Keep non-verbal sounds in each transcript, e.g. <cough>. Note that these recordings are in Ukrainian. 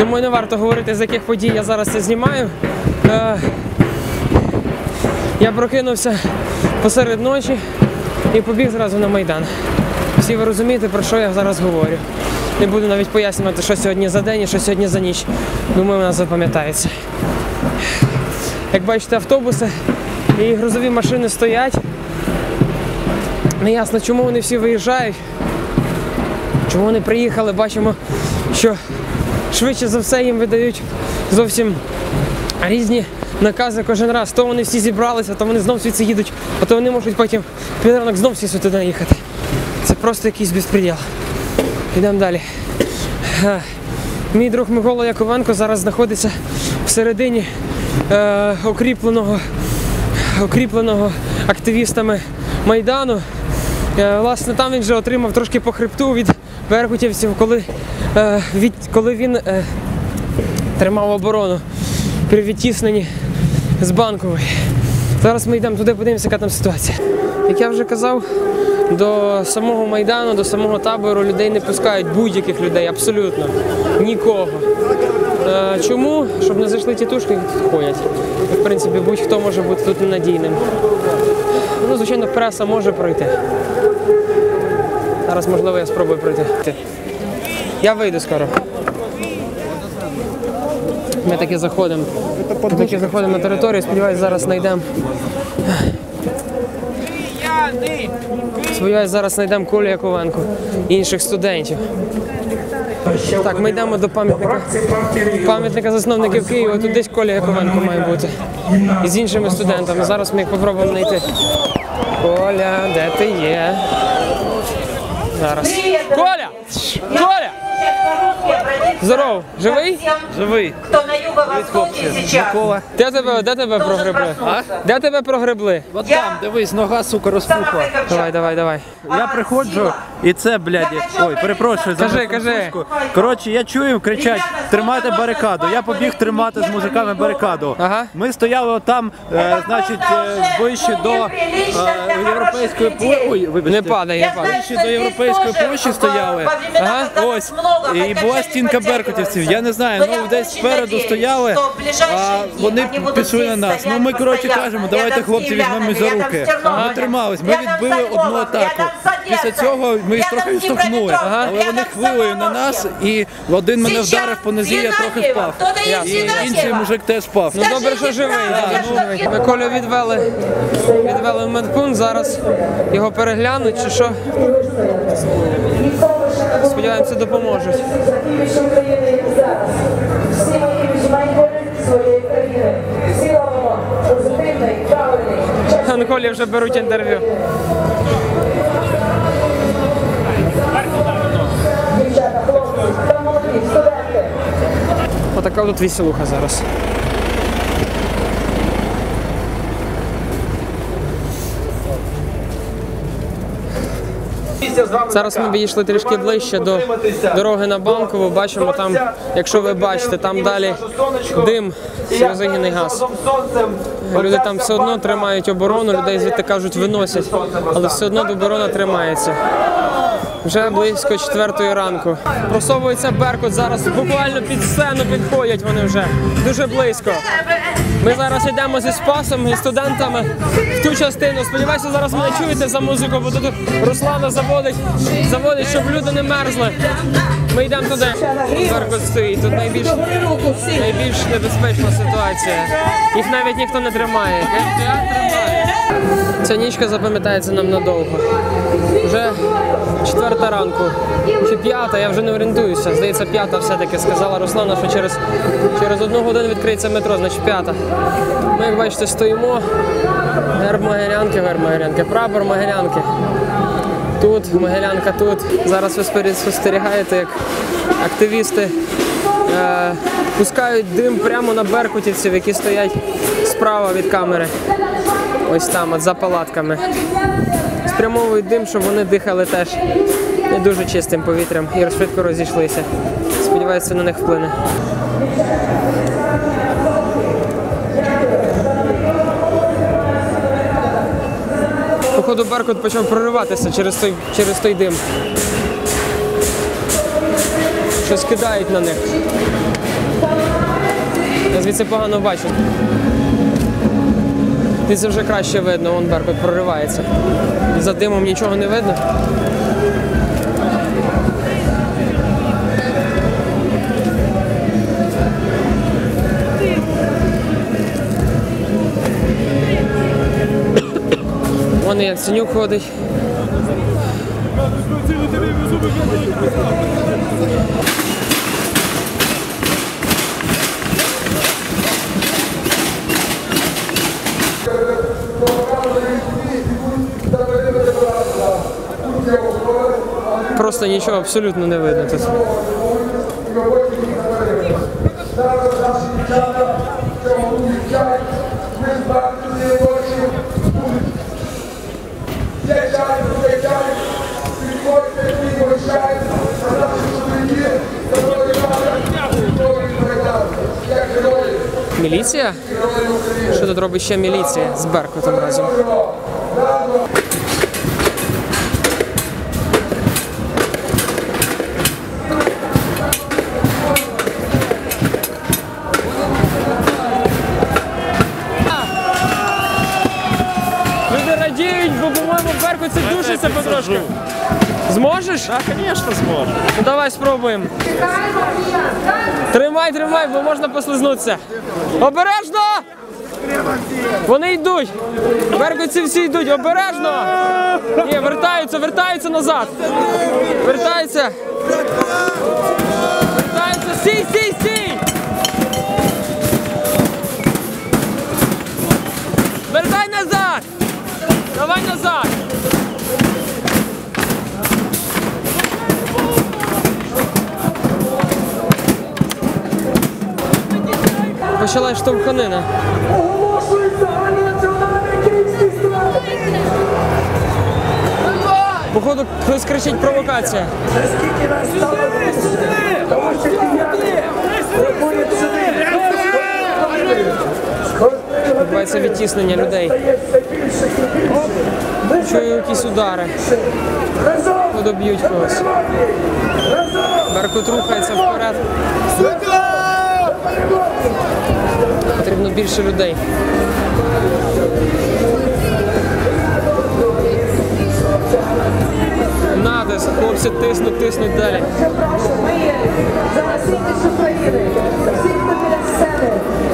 Думаю, не варто говорити, з яких подій я зараз це знімаю. Е, я прокинувся посеред ночі і побіг зразу на Майдан. Всі ви розумієте, про що я зараз говорю. Не буду навіть пояснювати, що сьогодні за день і що сьогодні за ніч. Думаю, вона запам'ятається. Як бачите, автобуси і грузові машини стоять. Неясно, чому вони всі виїжджають. Чому вони приїхали, бачимо, що швидше за все їм видають зовсім різні накази кожен раз. То вони всі зібралися, то вони знов звідси їдуть, а то вони можуть потім під ранок знов всі сюди наїхати. Це просто якийсь безпреділ. Йдемо далі. Мій друг Микола Яковенко зараз знаходиться всередині е, окріпленого, окріпленого активістами Майдану. Е, власне, там він вже отримав трошки по хребту від беркутівців, коли, від, коли він е, тримав оборону при відтісненні з банкової. Зараз ми йдемо туди, подивимося, яка там ситуація. Як я вже казав, до самого майдану, до самого табору людей не пускають будь-яких людей, абсолютно нікого. Е, чому? Щоб не зайшли тітушки, які тут ходять. В принципі, будь-хто може бути тут ненадійним. Ну, звичайно, преса може пройти. Зараз, можливо, я спробую пройти. Я вийду скоро. Ми таки заходимо. Ми таки заходимо на територію, сподіваюся, зараз знайдемо. Сподіваюсь, зараз знайдемо Колю Яковенко і інших студентів. Так, ми йдемо до пам'ятника. Пам'ятника засновників Києва. Тут десь Коля Яковенко має бути. І з іншими студентами. Зараз ми їх попробуємо знайти. Коля, де ти є? Зараз. Коля! Коля! Здоров! Живий? Живий. Хто на юго-востокі зараз? Де тебе, де тебе прогребли? Де тебе прогребли? От там, дивись, нога, сука, розпухла. Давай, давай, давай. Я приходжу, і це, блядь, ой, перепрошую за Кажи, кажи. французьку. Коротше, я чую, кричать, тримайте барикаду. Я побіг тримати з мужиками барикаду. Ага. Ми стояли отам, е, значить, е, ближче до е, європейської площі. Ой, вибачте. Не падай, не падай. Ближче до європейської площі стояли. Ага, Ось, і була стінка беркутівців. Я не знаю, ну десь спереду стояли, а вони пішли на нас. Ну ми коротше кажемо, давайте хлопці візьмемо за руки. Ми тримались, ми відбили одну атаку. Після цього ми їх трохи відштовхнули, але вони хвилею на нас, і один мене вдарив по нозі, я трохи впав. І інший мужик теж впав. Ну добре, що живий. добре, що. Ми Колю відвели, відвели в медпункт, зараз його переглянуть чи що. Сподіваємося, допоможуть. Захищаючи України зараз. Всі Отака тут веселуха зараз. Зараз ми підійшли трішки ближче до дороги на банкову. Бачимо там, якщо ви бачите, там далі дим, сльозогінний газ. Люди там все одно тримають оборону, людей звідти кажуть виносять, але все одно оборона тримається. Вже близько четвертої ранку. Просовується Беркут. Зараз буквально під сцену підходять вони вже дуже близько. Ми зараз йдемо зі Спасом і студентами в ту частину. Сподіваюся, зараз мене чуєте за музику, бо тут Руслана заводить, заводить, щоб люди не мерзли. Ми йдемо туди. Беркут стоїть. Тут найбільш, найбільш небезпечна ситуація. Їх навіть ніхто не тримає. Ця нічка запам'ятається нам надовго. Вже четверта ранку. Чи п'ята, я вже не орієнтуюся. Здається, п'ята все-таки сказала Руслана, що через, через одну годину відкриється метро, значить п'ята. Ми, як бачите, стоїмо. Герб Могилянки, герб Могилянки, прапор Могилянки. Тут, Могилянка тут. Зараз ви спостерігаєте, як активісти е, пускають дим прямо на беркутівців, які стоять справа від камери. Ось там, от за палатками. Спрямовують дим, щоб вони дихали теж не дуже чистим повітрям і швидко розійшлися. Сподіваюся, на них вплине. Походу Беркут почав прориватися через той, через той дим. Щось кидають на них. Я звідси погано бачу. Звідси вже краще видно, вон Беркут проривається. За димом нічого не видно. Вон і Яценюк ходить. Просто нічого абсолютно не видно тут. Міліція? Що тут робить ще міліція з Беркутом разом? Зможеш? Так, звісно, зможу. Ну давай спробуємо. Тримай, тримай, бо можна послизнутися. Обережно! Вони йдуть. Беркутці всі йдуть. Обережно! Ні, вертаються, вертаються назад. Вертаються. Вертаються. Стій, стій, стій! Вертай назад! Давай назад! Почалась штовханина. Походу, хтось кричить провокація. Відбувається відтіснення людей. Чую якісь удари. разом Походу б'ють когось. Беркут рухається вперед. Потрібно більше людей. Натиск, хлопці тиснуть, тиснуть далі. Ми є зараз імідж України. Всі, хто біля сцени.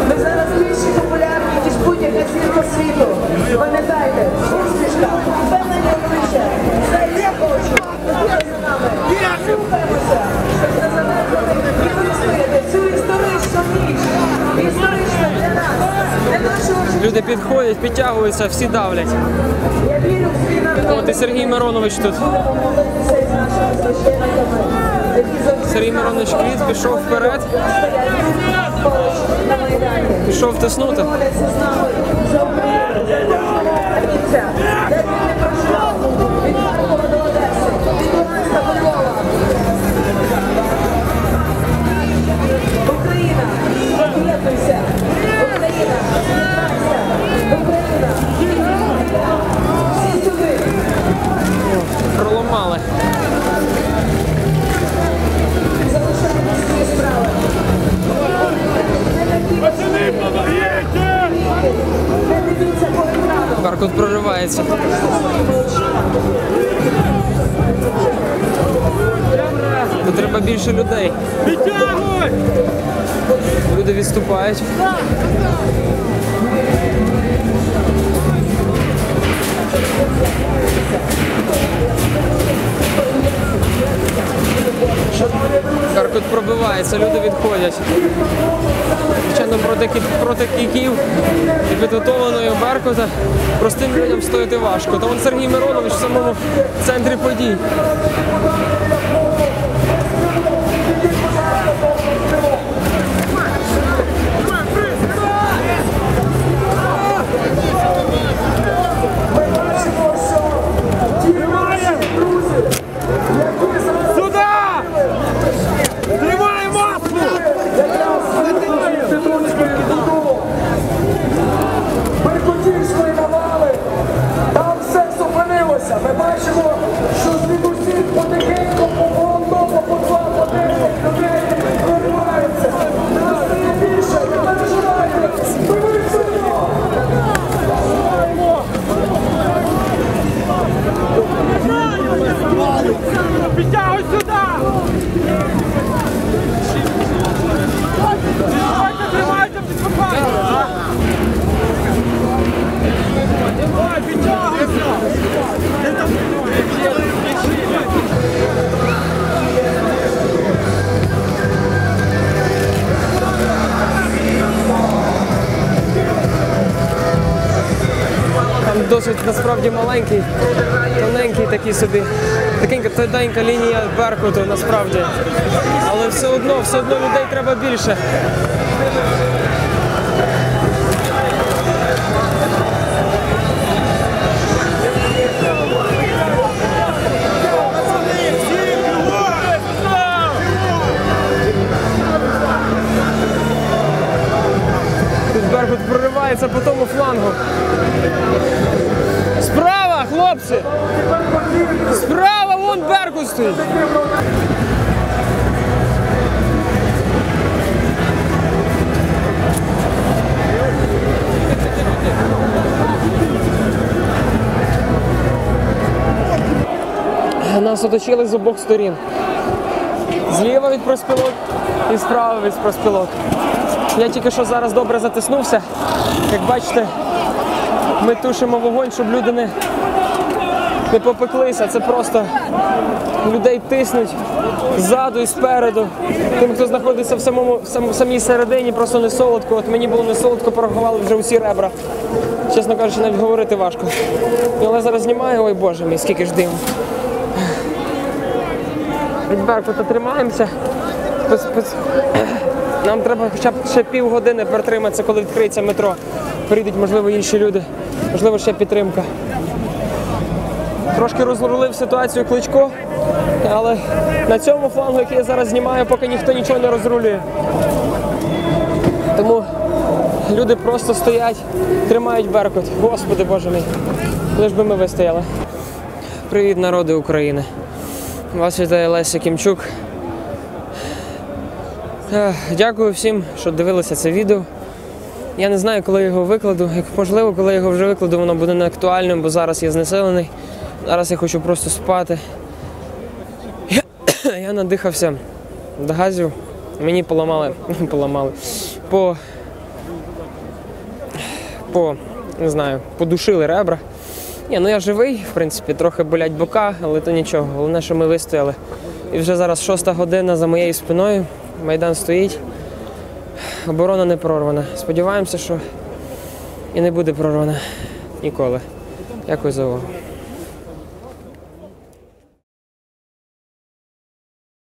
Ми зараз більш популярні, ніж будь-яка зірка світу. Пам'ятайте, усмішка, Люди підходять, підтягуються, всі давлять. От і Сергій Миронович тут. Сергій Миронович Квіт пішов вперед, пішов тиснути. Люди. Звичайно, проти, проти і підготованої Беркута простим людям стояти важко. Та он Сергій Миронович в самому центрі подій. Насправді маленький, тоненький такий собі, такенька тоненька лінія Беркуту насправді. Але все одно, все одно людей треба більше. Тут Беркут проривається по тому флангу. Хлопці! Справа, вон Беркут стоїть! Нас оточили з обох сторін. Зліва від проспілок і справа від проспілок. Я тільки що зараз добре затиснувся. Як бачите, ми тушимо вогонь, щоб люди не, не попеклися. Це просто людей тиснуть ззаду і спереду. Тим, хто знаходиться в самому в самій середині, просто не солодко. От мені було не солодко, порахували вже усі ребра. Чесно кажучи, навіть говорити важко. Але зараз знімаю, ой боже мій, скільки ж диму. Від Беркута тримаємося. Нам треба хоча б ще півгодини протриматися, коли відкриється метро. Прийдуть, можливо, інші люди, можливо, ще підтримка. Tрошки розрулив ситуацію кличко, але на цьому флангу, який я зараз знімаю, поки ніхто нічого не розрулює. Тому люди просто стоять, тримають Беркут. Господи Боже мій. Лиш би ми вистояли. Привіт, народи України. Вас вітає Леся Кімчук. Дякую всім, що дивилися це відео. Я не знаю, коли його викладу. Як можливо, коли його вже викладу, воно буде не актуальним, бо зараз я знесилений. Зараз я хочу просто спати. Я, <coughs> я надихався до газів. Мені поламали. <laughs> поламали. По. По. Не знаю, подушили ребра. Ні, ну я живий, в принципі, трохи болять бока, але то нічого. Головне, що ми вистояли. І вже зараз шоста година за моєю спиною. Майдан стоїть. Оборона не прорвана. Сподіваємося, що і не буде прорвана ніколи. Дякую за увагу.